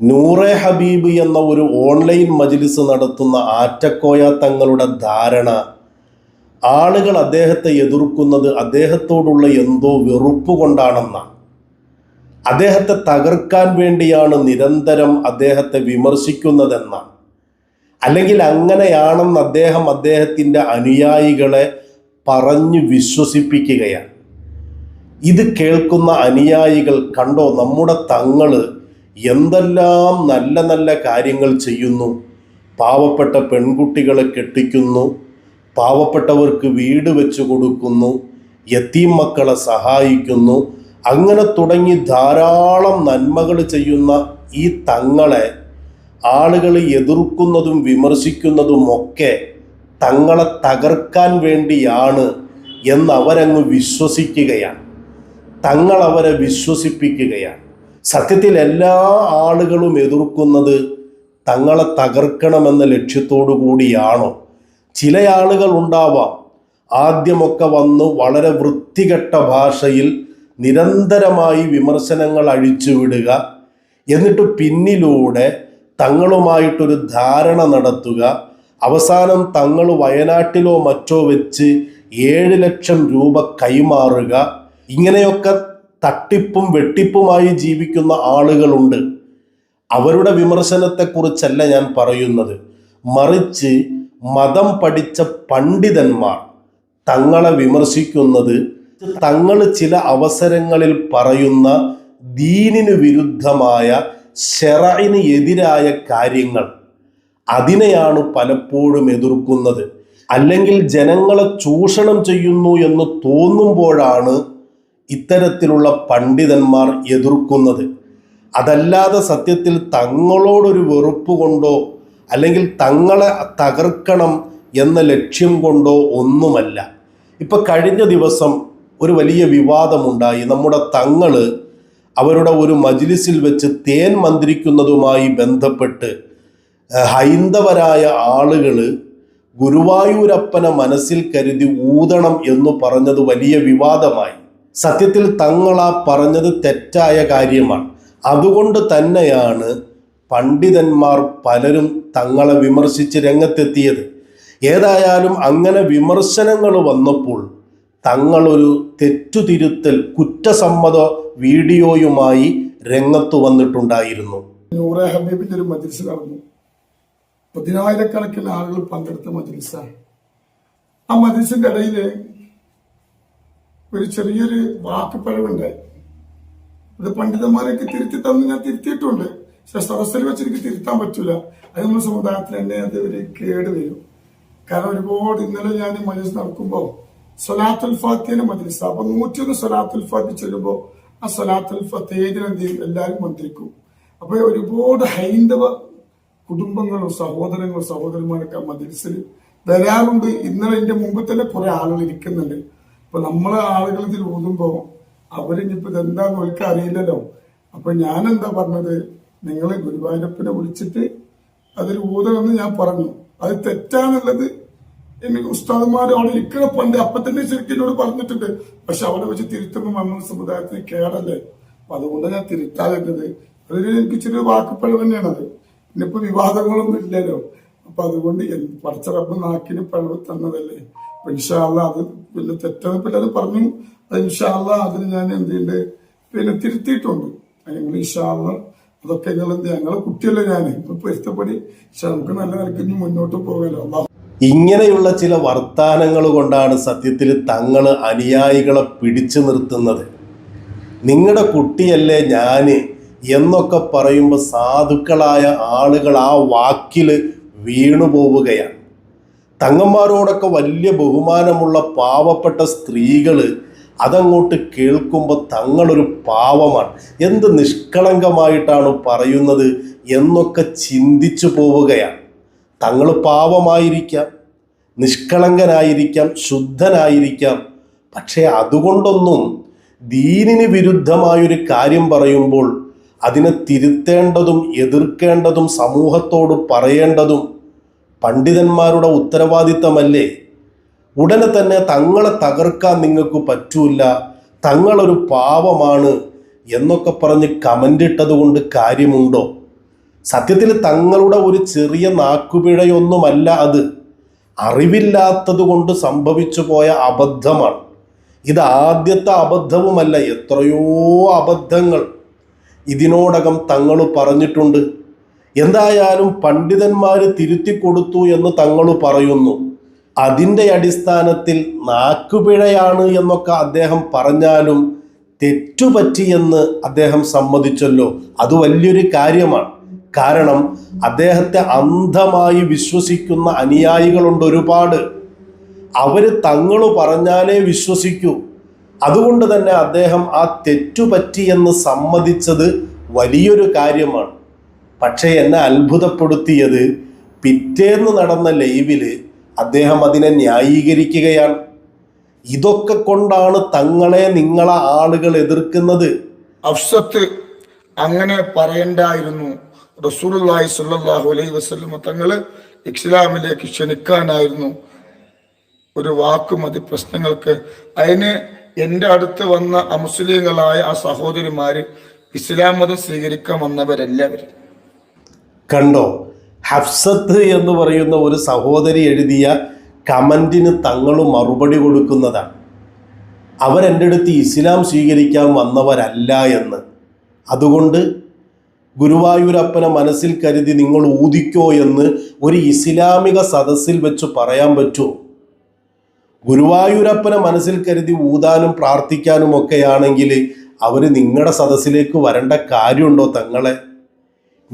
നൂറെ ഹബീബ് എന്ന ഒരു ഓൺലൈൻ മജ്ലിസ് നടത്തുന്ന ആറ്റക്കോയ തങ്ങളുടെ ധാരണ. ആളുകൾ അദ്ദേഹത്തെ എതിർക്കുന്നത് അദ്ദേഹത്തോടുള്ള എന്തോ വെറുപ്പ് കൊണ്ടാണെന്നാണ് അദ്ദേഹത്തെ തകർക്കാൻ വേണ്ടിയാണ് നിരന്തരം അദ്ദേഹത്തെ വിമർശിക്കുന്നതെന്നാണ് അല്ലെങ്കിൽ അങ്ങനെയാണെന്ന് അദ്ദേഹം അദ്ദേഹത്തിന്റെ അനുയായികളെ പറഞ്ഞു വിശ്വസിപ്പിക്കുകയാണ് ഇത് കേൾക്കുന്ന അനുയായികൾ കണ്ടോ? നമ്മുടെ തങ്ങൾ എന്തെല്ലാം നല്ല നല്ല കാര്യങ്ങൾ ചെയ്യുന്നു. പാവപ്പെട്ട പെൺകുട്ടികളെ കെട്ടിക്കുന്നു. പാവപ്പെട്ടവർക്ക് വീട് വെച്ചു കൊടുക്കുന്നു. യത്തീം മക്കളെ സഹായിക്കുന്നു. അങ്ങനെ തുടങ്ങി ധാരാളം നന്മകൾ ചെയ്യുന്ന ഈ തങ്ങളെ ആളുകൾ എതിർക്കുന്നതും വിമർശിക്കുന്നതും ഒക്കെ തങ്ങളെ തകർക്കാൻ വേണ്ടിയാണ് എന്നവരങ്ങ് വിശ്വസിക്കുകയാണ്. തങ്ങളവരെ വിശ്വസിപ്പിക്കുകയാണ്. സത്യത്തിൽ എല്ലാ ആളുകളും എതിർക്കുന്നത് തങ്ങളെ തകർക്കണമെന്ന ലക്ഷ്യത്തോടു കൂടിയാണോ ചില ആളുകൾ ഉണ്ടാവാം. ആദ്യമൊക്കെ വന്ന് വളരെ വൃത്തികെട്ട ഭാഷയിൽ നിരന്തരമായി വിമർശനങ്ങൾ അഴിച്ചുവിടുക എന്നിട്ട് പിന്നിലൂടെ തങ്ങളുമായിട്ടൊരു ധാരണ നടത്തുക. അവസാനം തങ്ങൾ വയനാട്ടിലോ മറ്റോ വെച്ച് ഏഴ് ലക്ഷം രൂപ കൈമാറുക. ഇങ്ങനെയൊക്കെ തട്ടിപ്പും വെട്ടിപ്പുമായി ജീവിക്കുന്ന ആളുകളുണ്ട്. അവരുടെ വിമർശനത്തെക്കുറിച്ചല്ല ഞാൻ പറയുന്നത്. മറിച്ച് മതം പഠിച്ച പണ്ഡിതന്മാർ തങ്ങളെ വിമർശിക്കുന്നത് തങ്ങൾ ചില അവസരങ്ങളിൽ പറയുന്ന ദീനിന് വിരുദ്ധമായ ഷെറയിന് എതിരായ കാര്യങ്ങൾ അതിനെയാണ് പലപ്പോഴും എതിർക്കുന്നത്. അല്ലെങ്കിൽ ജനങ്ങളെ ചൂഷണം ചെയ്യുന്നു എന്ന് തോന്നുമ്പോഴാണ് ഇത്തരത്തിലുള്ള പണ്ഡിതന്മാർ എതിർക്കുന്നത്. അതല്ലാതെ സത്യത്തിൽ തങ്ങളോടൊരു വെറുപ്പ് കൊണ്ടോ അല്ലെങ്കിൽ തങ്ങളെ തകർക്കണം എന്ന ലക്ഷ്യം കൊണ്ടോ ഒന്നുമല്ല. ഇപ്പം കഴിഞ്ഞ ദിവസം ഒരു വലിയ വിവാദമുണ്ടായി. നമ്മുടെ തങ്ങൾ അവരുടെ ഒരു മജ്ലിസിൽ വെച്ച് തേൻ മന്ത്രിക്കുന്നതുമായി ബന്ധപ്പെട്ട് ഹൈന്ദവരായ ആളുകൾ ഗുരുവായൂരപ്പനെ മനസ്സിൽ കരുതി ഊതണം എന്ന് പറഞ്ഞത് വലിയ വിവാദമായി. സത്യത്തിൽ തങ്ങളാ പറഞ്ഞത് തെറ്റായ കാര്യമാണ്. അതുകൊണ്ട് തന്നെയാണ് പണ്ഡിതന്മാർ പലരും തങ്ങളെ വിമർശിച്ച് രംഗത്തെത്തിയത്. ഏതായാലും അങ്ങനെ വിമർശനങ്ങൾ വന്നപ്പോൾ തങ്ങളൊരു തെറ്റുതിരുത്തൽ കുറ്റസമ്മത വീഡിയോയുമായി രംഗത്ത് വന്നിട്ടുണ്ടായിരുന്നു. നൂറെ ഹബീബിന്റെ ഒരു മജിൽസ് നടന്നു. പതിനായിരക്കണക്കിന് ആളുകൾ പങ്കെടുത്ത മജിൽസാണ് ആ മജിൽസിന്റെ ഇടയിൽ ഒരു ചെറിയൊരു വാക്ക് പഴവുണ്ടായി അത് പണ്ഡിതന്മാരൊക്കെ തിരുത്തി തന്ന് ഞാൻ തിരുത്തിയിട്ടുണ്ട്. പക്ഷെ സദസ്സിൽ വെച്ച് എനിക്ക് തിരുത്താൻ പറ്റൂല. അത് നമ്മുടെ സമുദായത്തിൽ തന്നെ അത് ഒരു കേട് വരും. കാരണം ഒരുപാട് ഇന്നലെ ഞാൻ ഈ മജ്ലിസ് നടക്കുമ്പോൾ സൊലാത്തുൽ ഫാത്തിയുടെ മജ്ലിസ് അപ്പൊ നൂറ്റിയൊന്ന് സൊലാത്തുൽ ഫാത്തി ചൊല്ലുമ്പോൾ ആ സൊലാത്തുൽ ഫത്തേജിനെ എല്ലാവരും മന്ത്രിക്കും. അപ്പൊ ഒരുപാട് ഹൈന്ദവ കുടുംബങ്ങളും സഹോദരങ്ങളും സഹോദരന്മാരൊക്കെ ആ മജ്ലിസിൽ വരാറുണ്ട്. ഇന്നലെ എന്റെ മുമ്പ് തന്നെ കുറെ ആളുകൾ ഇരിക്കുന്നുണ്ട്. അപ്പൊ നമ്മളെ ആളുകൾ ഇതിൽ ഊതുമ്പോ അവരിനിപ്പോ ഇതെന്താന്ന് അവർക്ക് അറിയില്ലല്ലോ. അപ്പൊ ഞാൻ എന്താ പറഞ്ഞത്? നിങ്ങൾ ഗുരുവായൂരപ്പനെ വിളിച്ചിട്ട് അതിൽ ഊതണമെന്ന് ഞാൻ പറഞ്ഞു. അത് തെറ്റാന്നുള്ളത് എനിക്ക് ഉസ്താദന്മാർ അവിടെ പണ്ട് അപ്പൊ തന്നെ ശരിക്കും എന്നോട് പറഞ്ഞിട്ടുണ്ട്. പക്ഷെ അവിടെ വെച്ച് തിരുത്തുമ്പോൾ നമ്മുടെ സമുദായത്തിന് കേടല്ലേ? അപ്പൊ അതുകൊണ്ട് ഞാൻ തിരുത്താതിരുന്നത്. അതൊരു എനിക്ക് ഇച്ചിരി വാക്കുപ്പഴ അത്. ഇന്നിപ്പോ വിവാദങ്ങളൊന്നും ഇല്ലല്ലോ. അപ്പൊ അതുകൊണ്ട് പഠിച്ച റബ്ബ് നാക്കിന് പഴവ് തന്നതല്ലേ? അപ്പൊ ഇൻഷാല്ല അത് വലിയ തെറ്റാന്ന് പിള്ളേർ പറഞ്ഞു അത് ഇൻഷാല്ല അതിന് ഞാൻ എന്ത് ചെയ്യണ്ടേ? പിന്നെ തിരുത്തിയിട്ടുണ്ട്. ഞങ്ങൾ ഇൻഷാല്ല അതൊക്കെ ഞങ്ങൾ എന്ത് ഞങ്ങളെ കുട്ടിയല്ല ഞാൻ പൊരുത്തപ്പടി പക്ഷെ നമുക്ക് നല്ല നിലയ്ക്ക് ഇനി മുന്നോട്ട് പോകാലോ. അള്ളാഹു ഇങ്ങനെയുള്ള ചില വർത്താനങ്ങൾ കൊണ്ടാണ് സത്യത്തിൽ തങ്ങൾ അനുയായികളെ പിടിച്ചു നിർത്തുന്നത്. നിങ്ങളുടെ കുട്ടിയല്ലേ ഞാൻ എന്നൊക്കെ പറയുമ്പോൾ സാധുക്കളായ ആളുകൾ ആ വാക്കിൽ വീണു പോവുകയാണ് തങ്ങന്മാരോടൊക്കെ വലിയ ബഹുമാനമുള്ള പാവപ്പെട്ട സ്ത്രീകൾ അതങ്ങോട്ട് കേൾക്കുമ്പോൾ തങ്ങളൊരു പാവമാണ്. എന്ത് നിഷ്കളങ്കമായിട്ടാണ് പറയുന്നത് എന്നൊക്കെ ചിന്തിച്ചു പോവുകയാണ്. തങ്ങൾ പാവമായിരിക്കാം നിഷ്കളങ്കനായിരിക്കാം ശുദ്ധനായിരിക്കാം. പക്ഷേ അതുകൊണ്ടൊന്നും ദീനിന് വിരുദ്ധമായൊരു കാര്യം പറയുമ്പോൾ അതിനെ തിരുത്തേണ്ടതും എതിർക്കേണ്ടതും സമൂഹത്തോട് പറയേണ്ടതും പണ്ഡിതന്മാരുടെ ഉത്തരവാദിത്തമല്ലേ? ഉടനെ തന്നെ തങ്ങളെ തകർക്കാൻ നിങ്ങൾക്ക് പറ്റൂല തങ്ങളൊരു പാവമാണ് എന്നൊക്കെ പറഞ്ഞ് കമന്റ് ഇട്ടത് കൊണ്ട് കാര്യമുണ്ടോ? സത്യത്തിൽ തങ്ങളുടെ ഒരു ചെറിയ നാക്കുപിഴയൊന്നുമല്ല അത്. അറിവില്ലാത്തത് കൊണ്ട് സംഭവിച്ചു പോയ അബദ്ധമാണ്. ഇത് ആദ്യത്തെ അബദ്ധവുമല്ല എത്രയോ അബദ്ധങ്ങൾ ഇതിനോടകം തങ്ങൾ പറഞ്ഞിട്ടുണ്ട്. എന്തായാലും പണ്ഡിതന്മാർ തിരുത്തി കൊടുത്തു എന്ന് തങ്ങൾ പറയുന്നു. അതിന്റെ അടിസ്ഥാനത്തിൽ നാക്കുപിഴയാണ് എന്നൊക്കെ അദ്ദേഹം പറഞ്ഞാലും തെറ്റുപറ്റിയെന്ന് അദ്ദേഹം സമ്മതിച്ചല്ലോ. അത് വലിയൊരു കാര്യമാണ്. കാരണം അദ്ദേഹത്തെ അന്ധമായി വിശ്വസിക്കുന്ന അനുയായികളുണ്ട് ഒരുപാട്. അവർ തങ്ങൾ പറഞ്ഞാലേ വിശ്വസിക്കൂ. അതുകൊണ്ട് തന്നെ അദ്ദേഹം ആ തെറ്റുപറ്റിയെന്ന് സമ്മതിച്ചത് വലിയൊരു കാര്യമാണ്. പക്ഷേ എന്നെ അത്ഭുതപ്പെടുത്തിയത് പിറ്റേന്ന് നടന്ന ലൈവിൽ അദ്ദേഹം അതിനെ ന്യായീകരിക്കുകയാണ്. ഇതൊക്കെ കൊണ്ടാണ് തങ്ങളെ നിങ്ങളെ ആളുകൾ എതിർക്കുന്നത്. അഫ്സത്ത് അങ്ങനെ പറയണ്ടായിരുന്നു. റസൂലുള്ളാഹി സ്വല്ലല്ലാഹു അലൈഹി വസല്ലം തങ്ങൾ ഇസ്ലാമിലേക്ക് ക്ഷണിക്കാനായിരുന്നു. ഒരു വാക്ക് മതി പ്രശ്നങ്ങൾക്ക്. അതിന് എന്റെ അടുത്ത് വന്ന അമുസ്ലിങ്ങളായ ആ സഹോദരിമാര് ഇസ്ലാം മതം സ്വീകരിക്കാൻ വന്നവരെല്ലാവരും കണ്ടോ? ഹഫ്സത്ത് എന്ന് പറയുന്ന ഒരു സഹോദരി എഴുതിയ കമന്റിന് തങ്ങൾ മറുപടി കൊടുക്കുന്നതാണ്. അവരെന്റെ അടുത്ത് ഇസ്ലാം സ്വീകരിക്കാൻ വന്നവരല്ല എന്ന്. അതുകൊണ്ട് ഗുരുവായൂരപ്പനെ മനസ്സിൽ കരുതി നിങ്ങൾ ഊദിക്കോ എന്ന് ഒരു ഇസ്ലാമിക സദസ്സിൽ വെച്ച് പറയാൻ പറ്റുമോ? ഗുരുവായൂരപ്പനെ മനസ്സിൽ കരുതി ഊതാനും പ്രാർത്ഥിക്കാനും ഒക്കെയാണെങ്കിൽ അവർ നിങ്ങളുടെ സദസ്സിലേക്ക് വരേണ്ട കാര്യമുണ്ടോ തങ്ങളെ?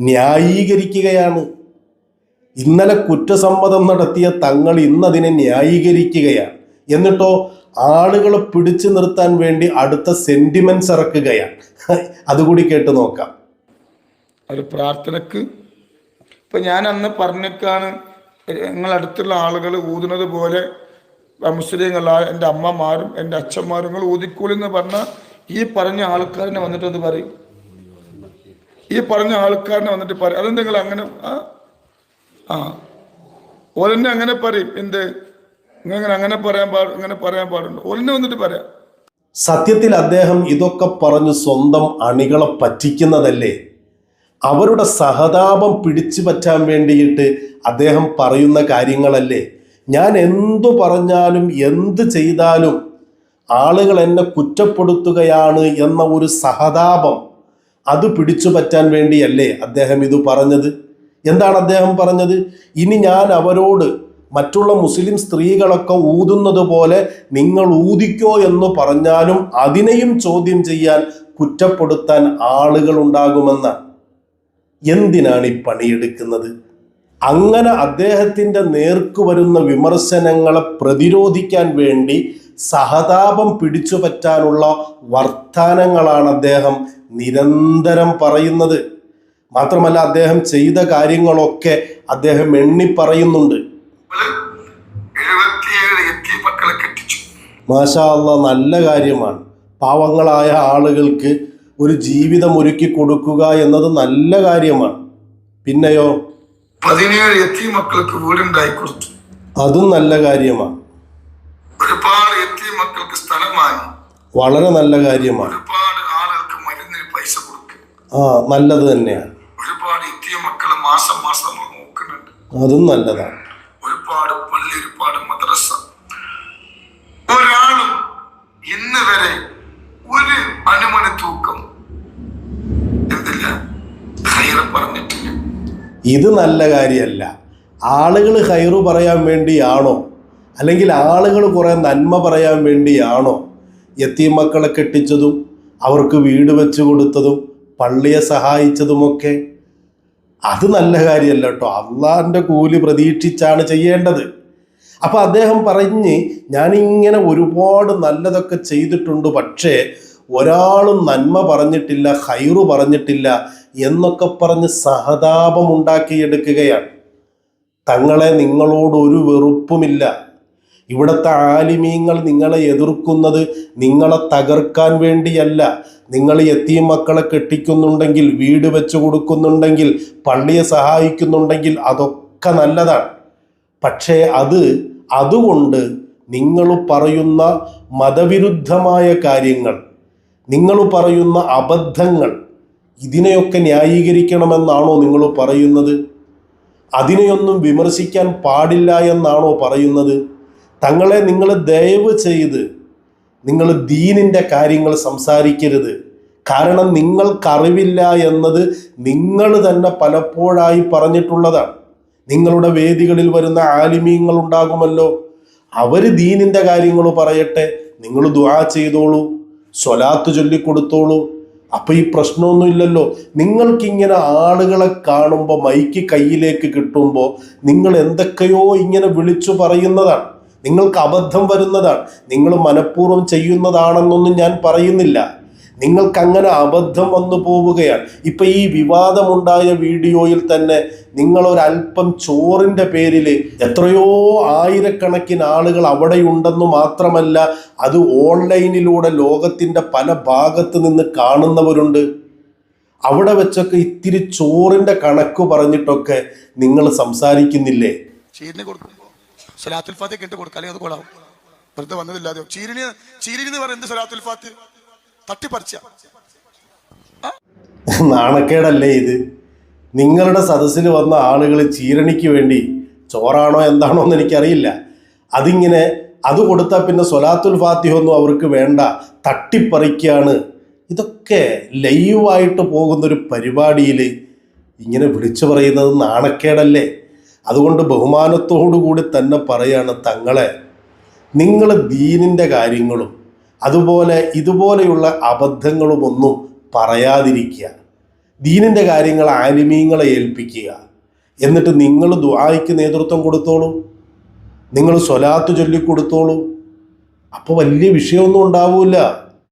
ന്യായീകരിക്കുകയാണ്. ഇന്നലെ കുറ്റസമ്മതം നടത്തിയ തങ്ങൾ ഇന്നതിനെ ന്യായീകരിക്കുകയാണ്. എന്നിട്ടോ ആളുകളെ പിടിച്ചു നിർത്താൻ വേണ്ടി അടുത്ത സെന്റിമെന്റ്സ് ഇറക്കുകയാണ്. അതുകൂടി കേട്ട് നോക്കാം. ഒരു പ്രാർത്ഥനക്ക്. ഇപ്പൊ ഞാൻ അന്ന് പറഞ്ഞേക്കാണ് നിങ്ങൾ അടുത്തുള്ള ആളുകൾ ഊതുന്നത് പോലെ മുസ്ലിങ്ങളായ എന്റെ അമ്മമാരും എന്റെ അച്ഛന്മാരും ഊതിക്കൂലി എന്ന് പറഞ്ഞാൽ ഈ പറഞ്ഞ ആൾക്കാരനെ വന്നിട്ട് അത് പറയും. ഈ പറഞ്ഞ ആൾക്കാരനെ വന്നിട്ട് പറയും അതെന്തെങ്കിലും അങ്ങനെ ആ? ആ. ഓലെന്നെ അങ്ങനെ പറയും എന്ത്? നിങ്ങൾ അങ്ങനെ പറയാൻ പാടും അങ്ങനെ പറയാൻ പാടുണ്ട്? ഓലെന്നെ വന്നിട്ട് പറയാം. സത്യത്തിൽ അദ്ദേഹം ഇതൊക്കെ പറഞ്ഞ് സ്വന്തം അണികളെ പറ്റിക്കുന്നതല്ലേ? അവരുടെ സഹതാപം പിടിച്ചു പറ്റാൻ വേണ്ടിയിട്ട് അദ്ദേഹം പറയുന്ന കാര്യങ്ങളല്ലേ? ഞാൻ എന്തു പറഞ്ഞാലും എന്ത് ചെയ്താലും ആളുകൾ എന്നെ കുറ്റപ്പെടുത്തുകയാണ് എന്ന ഒരു സഹതാപം അത് പിടിച്ചു പറ്റാൻ വേണ്ടിയല്ലേ അദ്ദേഹം ഇത് പറഞ്ഞത്? എന്താണ് അദ്ദേഹം പറഞ്ഞത്? ഇനി ഞാൻ അവരോട് മറ്റുള്ള മുസ്ലിം സ്ത്രീകളൊക്കെ ഊതുന്നത് പോലെ നിങ്ങൾ ഊതിക്കോ എന്ന് പറഞ്ഞാലും അതിനെയും ചോദ്യം ചെയ്യാൻ കുറ്റപ്പെടുത്താൻ ആളുകൾ ഉണ്ടാകുമെന്ന എന്തിനാണ് ഈ പണിയെടുക്കുന്നത്? അങ്ങനെ അദ്ദേഹത്തിന്റെ നേർക്ക് വരുന്ന വിമർശനങ്ങളെ പ്രതിരോധിക്കാൻ വേണ്ടി സഹതാപം പിടിച്ചു പറ്റാനുള്ള വർത്താനങ്ങളാണ് അദ്ദേഹം നിരന്തരം പറയുന്നത്. മാത്രമല്ല അദ്ദേഹം ചെയ്ത കാര്യങ്ങളൊക്കെ അദ്ദേഹം എണ്ണി പറയുന്നുണ്ട്. മാഷാ നല്ല കാര്യമാണ്. പാവങ്ങളായ ആളുകൾക്ക് ഒരു ജീവിതം ഒരുക്കി കൊടുക്കുക എന്നത് നല്ല കാര്യമാണ്. പിന്നെയോ? പതിനേഴ് എത്തി മക്കൾക്ക് വീടുണ്ടായി കൊടുത്തു. അതും നല്ല കാര്യമാണ്. ഒരുപാട് എത്തി മക്കൾക്ക് സ്ഥലം വാങ്ങി. വളരെ നല്ല കാര്യമാണ്. നല്ലത് തന്നെയാണ്. ഒരുപാട് എത്തിയ മക്കളെ മാസം മാസം നോക്കുന്നുണ്ട്. അതും നല്ലതാണ്. ഒരുപാട് പള്ളി ഒരുപാട് മദ്രസ. ഒരാളും ഇന്ന് വരെ ഒരു അനുമതി തൂക്കം എന്തില്ല? പറഞ്ഞിട്ടില്ല. ഇത് നല്ല കാര്യമല്ല. ആളുകൾ ഹൈറു പറയാൻ വേണ്ടിയാണോ? അല്ലെങ്കിൽ ആളുകൾ കുറേ നന്മ പറയാൻ വേണ്ടിയാണോ? എത്തി മക്കളെ കെട്ടിച്ചതും അവർക്ക് വീട് വെച്ച് കൊടുത്തതും പള്ളിയെ സഹായിച്ചതുമൊക്കെ അത് നല്ല കാര്യമല്ല കേട്ടോ. അള്ളാഹിന്റെ കൂലി പ്രതീക്ഷിച്ചാണ് ചെയ്യേണ്ടത്. അപ്പോൾ അദ്ദേഹം പറഞ്ഞ് ഞാനിങ്ങനെ ഒരുപാട് നല്ലതൊക്കെ ചെയ്തിട്ടുണ്ട് പക്ഷേ ഒരാളും നന്മ പറഞ്ഞിട്ടില്ല ഹൈറു പറഞ്ഞിട്ടില്ല എന്നൊക്കെ പറഞ്ഞ് സഹതാപം ഉണ്ടാക്കിയെടുക്കുകയാണ്. തങ്ങളെ നിങ്ങളോട് ഒരു വെറുപ്പുമില്ല. ഇവിടുത്തെ ആലിമീങ്ങൾ നിങ്ങളെ എതിർക്കുന്നത് നിങ്ങളെ തകർക്കാൻ വേണ്ടിയല്ല. നിങ്ങൾ എത്തിയും മക്കളെ കെട്ടിക്കുന്നുണ്ടെങ്കിൽ വീട് വെച്ചു കൊടുക്കുന്നുണ്ടെങ്കിൽ പള്ളിയെ സഹായിക്കുന്നുണ്ടെങ്കിൽ അതൊക്കെ നല്ലതാണ്. പക്ഷേ അത് അതുകൊണ്ട് നിങ്ങൾ പറയുന്ന മതവിരുദ്ധമായ കാര്യങ്ങൾ നിങ്ങൾ പറയുന്ന അബദ്ധങ്ങൾ ഇതിനെയൊക്കെ ന്യായീകരിക്കണമെന്നാണോ നിങ്ങൾ പറയുന്നത്? അതിനെയൊന്നും വിമർശിക്കാൻ പാടില്ല എന്നാണോ പറയുന്നത്? തങ്ങളെ നിങ്ങൾ ദയവ് ചെയ്ത് നിങ്ങൾ ദീനിന്റെ കാര്യങ്ങൾ സംസാരിക്കരുത്. കാരണം നിങ്ങൾക്കറിവില്ല എന്നത് നിങ്ങൾ തന്നെ പലപ്പോഴായി പറഞ്ഞിട്ടുള്ളതാണ്. നിങ്ങളുടെ വേദികളിൽ വരുന്ന ആലിമീങ്ങൾ ഉണ്ടാകുമല്ലോ. അവർ ദീനിന്റെ കാര്യങ്ങൾ പറയട്ടെ. നിങ്ങൾ ദുആ ചെയ്തോളൂ. സ്വലാത്ത് ചൊല്ലിക്കൊടുത്തോളൂ. അപ്പൊ ഈ പ്രശ്നമൊന്നുമില്ലല്ലോ നിങ്ങൾക്കിങ്ങനെ ആളുകളെ കാണുമ്പോൾ മൈക്ക് കയ്യിലേക്ക് കിട്ടുമ്പോൾ നിങ്ങൾ എന്തൊക്കെയോ ഇങ്ങനെ വിളിച്ചു പറയുന്നതാണ്. നിങ്ങൾക്ക് അബദ്ധം വരുന്നതാണ്. നിങ്ങൾ മനഃപൂർവം ചെയ്യുന്നതാണെന്നൊന്നും ഞാൻ പറയുന്നില്ല. നിങ്ങൾക്ക് അങ്ങനെ അബദ്ധം വന്നു പോവുകയാണ്. ഇപ്പം ഈ വിവാദമുണ്ടായ വീഡിയോയിൽ തന്നെ നിങ്ങൾ ചോറിന്റെ പേരിൽ എത്രയോ ആയിരക്കണക്കിന് ആളുകൾ അവിടെയുണ്ടെന്ന് മാത്രമല്ല അത് ഓൺലൈനിലൂടെ ലോകത്തിന്റെ പല ഭാഗത്ത് നിന്ന് കാണുന്നവരുണ്ട്. അവിടെ വെച്ചൊക്കെ ഇത്തിരി ചോറിന്റെ കണക്ക് പറഞ്ഞിട്ടൊക്കെ നിങ്ങൾ സംസാരിക്കുന്നില്ലേ? സലാത്തുൽ ഫാത്തി കേട്ട് കൊടുക്കുക അല്ലെങ്കിൽ അത് കൊള്ളാവും വെറുതെ വന്നതില്ലാതെ ചീരിന് ചീരിന് പറയുന്നത് സലാത്തുൽ ഫാത്തി. തട്ടിപ്പറിച്ച. നാണക്കേടല്ലേ ഇത്? നിങ്ങളുടെ സദസ്സിൽ വന്ന ആളുകൾ ചീരണിക്ക് വേണ്ടി ചോറാണോ എന്താണോ എന്ന് എനിക്കറിയില്ല. അതിങ്ങനെ അത് കൊടുത്താൽ പിന്നെ സൊലാത്തുൽ ഫാത്തിഹൊന്നും അവർക്ക് വേണ്ട. തട്ടിപ്പറിക്കുകയാണ് ഇതൊക്കെ ലൈവായിട്ട് പോകുന്നൊരു പരിപാടിയിൽ ഇങ്ങനെ വിളിച്ചു പറയുന്നത് നാണക്കേടല്ലേ? അതുകൊണ്ട് ബഹുമാനത്തോടു കൂടി തന്നെ പറയാണ് തങ്ങളെ നിങ്ങൾ ദീനിന്റെ കാര്യങ്ങളും അതുപോലെ ഇതുപോലെയുള്ള അബദ്ധങ്ങളുമൊന്നും പറയാതിരിക്കുക. ദീനിന്റെ കാര്യങ്ങൾ ആലിമീങ്ങളെ ഏൽപ്പിക്കുക. എന്നിട്ട് നിങ്ങൾ ദുആയ്ക്ക് നേതൃത്വം കൊടുത്തോളൂ. നിങ്ങൾ സ്വലാത്ത് ചൊല്ലിക്കൊടുത്തോളൂ. അപ്പോൾ വലിയ വിഷയമൊന്നും ഉണ്ടാവില്ല